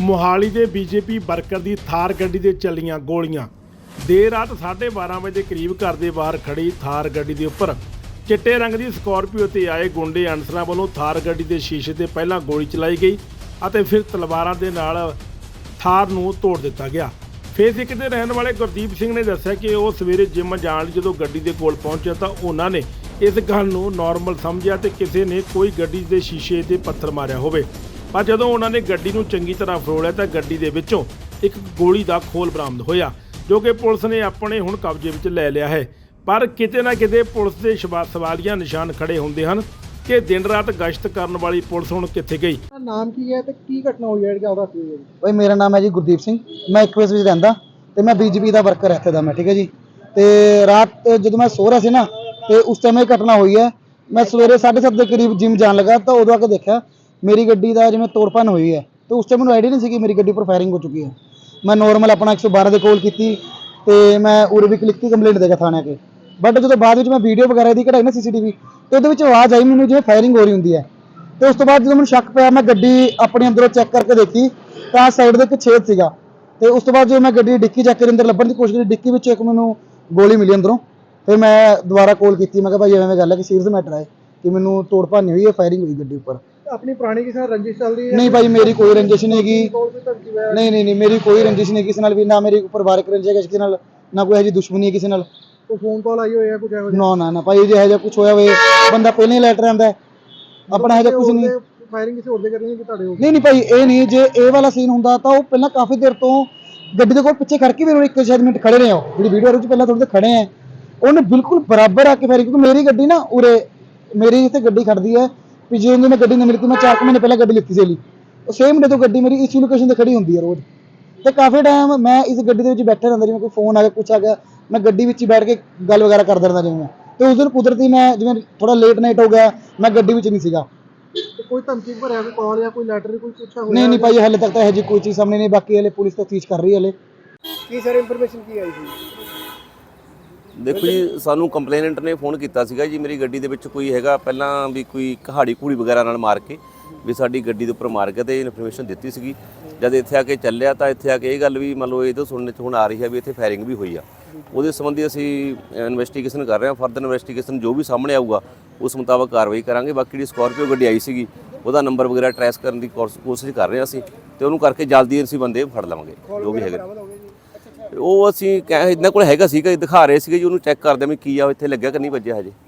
ਮੋਹਾਲੀ ਦੇ BJP worker ਦੀ ਥਾਰ ਗੱਡੀ ਦੇ ਚੱਲੀਆਂ ਗੋਲੀਆਂ। ਦੇਰ ਰਾਤ 12:30 ਵਜੇ ਦੇ ਕਰੀਬ ਘਰ ਦੇ ਬਾਹਰ ਖੜੀ ਥਾਰ ਗੱਡੀ ਦੇ ਉੱਪਰ ਚਿੱਟੇ ਰੰਗ ਦੀ ਸਕਾਰਪੀਓ ਤੇ ਆਏ ਗੁੰਡੇ ਅਨਸਰਾਂ ਵੱਲੋਂ ਥਾਰ ਗੱਡੀ ਦੇ ਸ਼ੀਸ਼ੇ ਤੇ ਪਹਿਲਾਂ ਗੋਲੀ ਚਲਾਈ ਗਈ ਅਤੇ ਫਿਰ ਤਲਵਾਰਾਂ ਦੇ ਨਾਲ ਥਾਰ ਨੂੰ ਤੋੜ ਦਿੱਤਾ ਗਿਆ। ਫੇਸ ਇੱਕ ਦੇ ਰਹਿਣ ਵਾਲੇ ਗੁਰਦੀਪ ਸਿੰਘ ਨੇ ਦੱਸਿਆ ਕਿ ਉਹ ਸਵੇਰੇ ਜਿਮ ਜਾਣ ਲਈ ਜਦੋਂ ਗੱਡੀ ਦੇ ਕੋਲ ਪਹੁੰਚਿਆ ਤਾਂ ਉਹਨਾਂ ਨੇ ਇਸ ਗੱਲ ਨੂੰ ਨਾਰਮਲ ਸਮਝਿਆ ਤੇ ਕਿਸੇ ਨੇ ਕੋਈ ਗੱਡੀ ਦੇ ਸ਼ੀਸ਼ੇ ਤੇ ਪੱਥਰ ਮਾਰਿਆ ਹੋਵੇ। ਪਰ ਜਦੋਂ ਉਹਨਾਂ ਨੇ ਗੱਡੀ ਨੂੰ ਚੰਗੀ ਤਰ੍ਹਾਂ ਫਰੋਲਿਆ ਤਾਂ ਗੱਡੀ ਦੇ ਵਿੱਚੋਂ ਇੱਕ ਗੋਲੀ ਦਾ ਖੋਲ ਬਰਾਮਦ ਹੋਇਆ ਜੋ ਕਿ ਪੁਲਿਸ ਨੇ ਆਪਣੇ ਹੁਣ ਕਬਜ਼ੇ ਵਿੱਚ ਲੈ ਲਿਆ ਹੈ। ਪਰ ਕਿਤੇ ਨਾ ਕਿਤੇ ਪੁਲਿਸ ਦੇ ਸ਼ਵਾ- ਸਵਾਲੀਆ ਨਿਸ਼ਾਨ ਖੜੇ ਹੁੰਦੇ ਹਨ ਕਿ ਦਿਨ ਰਾਤ ਗਸ਼ਤ ਕਰਨ ਵਾਲੀ ਪੁਲਿਸ ਹੁਣ ਕਿੱਥੇ ਗਈ। ਨਾਮ ਕੀ ਹੈ ਤੇ ਕੀ ਘਟਨਾ ਹੋਈ ਹੈ ਜਿਹੜੀ ਉਹਦਾ ਕੀ ਹੈ? ਬਈ ਮੇਰਾ ਨਾਮ ਹੈ ਜੀ ਗੁਰਦੀਪ ਸਿੰਘ। ਮੈਂ ਇੱਕ ਵੈਸ ਵਿੱਚ ਰਹਿੰਦਾ ਤੇ ਮੈਂ ਬੀਜੇਪੀ ਦਾ ਵਰਕਰ ਇੱਥੇ ਦਾ ਮੈਂ ਠੀਕ ਹੈ ਜੀ? ਤੇ ਰਾਤ ਜਦੋਂ ਮੈਂ ਸੋ ਰਿਹਾ ਸੀ ਨਾ ਤੇ ਉਸ ਟਾਈਮ ਇਹ ਘਟਨਾ ਹੋਈ ਹੈ। ਮੈਂ ਸਵੇਰੇ 7:30 ਦੇ ਕਰੀਬ ਜਿਮ ਜਾਣ ਲੱਗਾ ਤਾਂ ਉਦੋਂ ਆ ਕੇ ਦੇਖਿਆ ਮੇਰੀ ਗੱਡੀ ਦਾ ਜਿਵੇਂ ਤੋੜਪਨ ਹੋਈ ਹੈ, ਤੇ ਉਸ ਟਾਈਮ ਮੈਨੂੰ ਆਈਡੀਆ ਨਹੀਂ ਸੀ ਕਿ ਮੇਰੀ ਗੱਡੀ ਉੱਪਰ ਫਾਇਰਿੰਗ ਹੋ ਚੁੱਕੀ ਹੈ। ਮੈਂ ਨੋਰਮਲ ਆਪਣਾ 112 ਦੇ ਕੋਲ ਕੀਤੀ, ਤੇ ਮੈਂ ਉਰੇ ਵੀ ਲਿਖਤੀ ਕੰਪਲੇਂਟ ਦੇ ਕੇ ਥਾਣੇ ਆ ਕੇ। ਬਟ ਜਦੋਂ ਬਾਅਦ ਵਿੱਚ ਮੈਂ ਵੀਡੀਓ ਵਗੈਰਾ ਦੀ ਕਢਾਈ ਨਾ ਸੀਸੀਟੀਵੀ ਤੇ ਉਹਦੇ ਵਿੱਚ ਆਵਾਜ਼ ਆਈ ਮੈਨੂੰ ਜਿਵੇਂ ਫਾਇਰਿੰਗ ਹੋ ਰਹੀ ਹੁੰਦੀ ਹੈ। ਤੇ ਉਸ ਤੋਂ ਬਾਅਦ ਜਦੋਂ ਮੈਨੂੰ ਸ਼ੱਕ ਪਿਆ, ਮੈਂ ਗੱਡੀ ਆਪਣੇ ਅੰਦਰੋਂ ਚੈੱਕ ਕਰਕੇ ਦੇਖੀ, ਤਾਂ ਸਾਈਡ ਦੇ ਇੱਕ ਛੇਦ ਸੀਗਾ। ਤੇ ਉਸ ਤੋਂ ਬਾਅਦ ਜਦੋਂ ਮੈਂ ਗੱਡੀ ਡਿੱਕੀ ਚੱਕ ਕੇ ਅੰਦਰ ਲੱਭਣ ਦੀ ਕੋਸ਼ਿਸ਼ ਕੀਤੀ, ਡਿੱਕੀ ਵਿੱਚ ਇੱਕ ਮੈਨੂੰ ਗੋਲੀ ਮਿਲੀ ਅੰਦਰੋਂ। ਫਿਰ ਮੈਂ ਦੁਬਾਰਾ ਕਾਲ ਕੀਤੀ, ਮੈਂ ਕਿਹਾ ਭਾਈ, ਐਵੇਂ ਐਵੇਂ ਗੱਲ ਹੈ ਕਿ ਸੀਰੀਅਸ ਮੈਟਰ ਹੈ ਕਿ ਮੈਨੂੰ ਤੋੜ ਭੰਨ ਹੋਈ ਹੈ ਫਾਇਰਿੰਗ ਹੋਈ ਗੱਡੀ ਉੱਪਰ। ਆਪਣੀ ਪੁਰਾਣੀ ਕਿਸੇ ਨਾਲ ਰੰਜਿਸ਼ ਚੱਲਦੀ ਹੈ? ਨਹੀਂ ਭਾਈ ਮੇਰੀ ਕੋਈ ਰੰਜਿਸ਼ ਨਹੀਂ ਹੈਗੀ। ਕੋਲ ਕੋਈ ਧਮਕੀ ਵਗੈਰਾ? ਨਹੀਂ ਨਹੀਂ ਨਹੀਂ ਮੇਰੀ ਕੋਈ ਰੰਜਿਸ਼ ਨਹੀਂ ਕਿਸੇ ਨਾਲ ਵੀ ਨਾ ਮੇਰੀ ਪਰਿਵਾਰਕ ਰੰਜਿਸ਼ ਹੈ ਕਿਸੇ ਨਾਲ ਨਾ ਕੋਈ ਇਹੋ ਜਿਹੀ ਦੁਸ਼ਮਣੀ ਹੈ ਕਿਸੇ ਨਾਲ। ਕੋਈ ਫੋਨ ਕਾਲ ਆਈ ਹੋਈ ਹੈ ਕੁਝ ਇਹੋ ਜਿਹਾ? ਨਾ ਨਾ ਨਾ ਭਾਈ ਜੇ ਇਹੋ ਜਿਹਾ ਕੁਝ ਹੋਇਆ ਹੋਵੇ ਬੰਦਾ ਪਹਿਲਾਂ ਹੀ ਲੈਟਰ ਆਂਦਾ ਆਪਣਾ ਇਹੋ ਜਿਹਾ ਕੁਝ ਨਹੀਂ। ਫਾਇਰਿੰਗ ਕਿਸੇ ਹੋਰ ਦੇ ਕਰਨੀ ਕਿ ਤੁਹਾਡੇ ਹੋ ਨਹੀਂ ਨਹੀਂ ਭਾਈ ਇਹ ਨਹੀਂ ਜੇ ਇਹ ਵਾਲਾ ਸੀਨ ਹੁੰਦਾ ਤਾਂ ਉਹ ਪਹਿਲਾਂ ਕਾਫੀ ਦੇਰ ਤੋਂ ਗੱਡੀ ਦੇ ਕੋਲ ਪਿੱਛੇ ਖੜ ਕੇ ਵੀ ਉਹਨੇ ਇੱਕ ਸ਼ਾਇਦ ਮਿੰਟ ਖੜੇ ਰਹੇ ਹੋ। ਜਿਹੜੀ ਵੀਡੀਓ ਵਿੱਚ ਪਹਿਲਾਂ ਥੋੜੇ ਖੜੇ ਆ ਉਹਨੇ ਬਿਲਕੁਲ ਬਰਾਬਰ ਆ ਕੇ ਫੇਰੀ ਕਿਉਂਕਿ ਮੇਰੀ ਗੱਡੀ ਨਾ ਉਰੇ ਮੇਰੀ ਇੱਥੇ ਗੱਡੀ ਖੜਦੀ ਹੈ। ਵੀ ਜੇ ਉਹਨੂੰ ਮੈਂ ਗੱਡੀ ਨਹੀਂ ਮਿਲਤੀ ਮੈਂ 4 ਮਹੀਨੇ ਪਹਿਲਾਂ ਗੱਡੀ ਲਿੱਤੀ ਸੀ ਲਈ ਉਹ ਸੇਮ ਡੇ ਤੋਂ ਗੱਡੀ ਮੇਰੀ ਇਸੇ ਲੋਕੇਸ਼ਨ ਤੇ ਖੜੀ ਹੁੰਦੀ ਹੈ ਰੋਜ਼ ਤੇ ਕਾਫੀ ਟਾਈਮ ਮੈਂ ਇਸ ਗੱਡੀ ਦੇ ਵਿੱਚ ਬੈਠਾ ਰਹਿੰਦਾ ਜਿਵੇਂ ਕੋਈ ਫੋਨ ਆ ਗਿਆ ਕੁਛ ਆ ਗਿਆ ਮੈਂ ਗੱਡੀ ਵਿੱਚ ਹੀ ਬੈਠ ਕੇ ਗੱਲ ਵਗੈਰਾ ਕਰਦਾ ਰਹਿੰਦਾ ਜਿਵੇਂ ਤੇ ਉਸ ਦਿਨ ਕੁਦਰਤੀ ਮੈਂ ਜਿਵੇਂ ਥੋੜਾ ਲੇਟ ਨਾਈਟ ਹੋ ਗਿਆ ਮੈਂ ਗੱਡੀ ਵਿੱਚ ਨਹੀਂ ਸੀਗਾ। ਤੇ ਕੋਈ ਧਮਕੀ ਭਰਿਆ ਕੋਈ ਕਾਲ ਜਾਂ ਕੋਈ ਲੈਟਰ ਕੋਈ ਪੁੱਛਿਆ ਹੋਇਆ? ਨਹੀਂ ਨਹੀਂ ਭਾਈ ਹਾਲੇ ਤੱਕ ਤਾਂ ਇਹੋ ਜਿਹੀ ਕੋਈ ਚੀਜ਼ ਸਾਹਮਣੇ ਨਹੀਂ ਬਾਕੀ ਹਲੇ ਪੁਲਿਸ ਤਫਤੀਸ਼ ਕਰ ਰਹੀ ਹੈ ਹਲੇ। ਕੀ ਸਰ ਇਨਫੋਰਮੇਸ਼ਨ ਕੀ ਆਈ ਸੀ? ਦੇਖੋ ਜੀ, ਸਾਨੂੰ ਕੰਪਲੇਨੈਂਟ ਨੇ ਫੋਨ ਕੀਤਾ ਸੀਗਾ ਜੀ, ਮੇਰੀ ਗੱਡੀ ਦੇ ਵਿੱਚ ਕੋਈ ਹੈਗਾ, ਪਹਿਲਾਂ ਵੀ ਕੋਈ ਕਹਾੜੀ ਕੂੜੀ ਵਗੈਰਾ ਨਾਲ ਮਾਰ ਕੇ, ਵੀ ਸਾਡੀ ਗੱਡੀ ਦੇ ਉੱਪਰ ਮਾਰ ਕੇ ਤੇ ਇਨਫੋਰਮੇਸ਼ਨ ਦਿੱਤੀ ਸੀਗੀ। ਜਦ ਇੱਥੇ ਆ ਕੇ ਚੱਲਿਆ ਤਾਂ ਇੱਥੇ ਆ ਕੇ ਇਹ ਗੱਲ ਵੀ ਮੰਨ ਲਓ ਇਹ ਤੋਂ ਸੁਣਨ ਚ ਹੁਣ ਆ ਰਹੀ ਹੈ ਵੀ ਇੱਥੇ ਫਾਇਰਿੰਗ ਵੀ ਹੋਈ ਆ। ਉਹਦੇ ਸੰਬੰਧੀ ਅਸੀਂ ਇਨਵੈਸਟੀਗੇਸ਼ਨ ਕਰ ਰਹੇ ਹਾਂ ਫਰਦਰ ਇਨਵੈਸਟੀਗੇਸ਼ਨ ਜੋ ਵੀ ਸਾਹਮਣੇ ਆਊਗਾ, ਉਸ ਮੁਤਾਬਕ ਕਾਰਵਾਈ ਕਰਾਂਗੇ। ਬਾਕੀ ਜਿਹੜੀ ਸਕਾਰਪੀਓ ਗੱਡੀ ਆਈ ਸੀਗੀ, ਉਹਦਾ ਨੰਬਰ ਵਗੈਰਾ ਟਰੈਸ ਕਰਨ ਦੀ ਕੋਰਸ- ਕੋਸ਼ਿਸ਼ ਕਰ ਰਹੇ ਹਾਂ ਅਸੀਂ ਤੇ ਉਹਨੂੰ ਕਰਕੇ ਜਲਦੀ ਅਸੀਂ ਬੰਦੇ ਫੜ ਲਵਾਂਗੇ, ਜੋ ਵੀ ਹੈਗੇ। ਉਹ ਅਸੀਂ ਕਹਿ ਇਹਨਾਂ ਕੋਲ ਹੈਗਾ ਸੀਗਾ, ਦਿਖਾ ਰਹੇ ਸੀਗੇ ਜੀ, ਉਹਨੂੰ ਚੈੱਕ ਕਰਦੇ ਹਾਂ ਵੀ ਕੀ ਆ ਇੱਥੇ ਲੱਗਿਆ ਕਿ ਨਹੀਂ ਵੱਜਿਆ ਹਜੇ।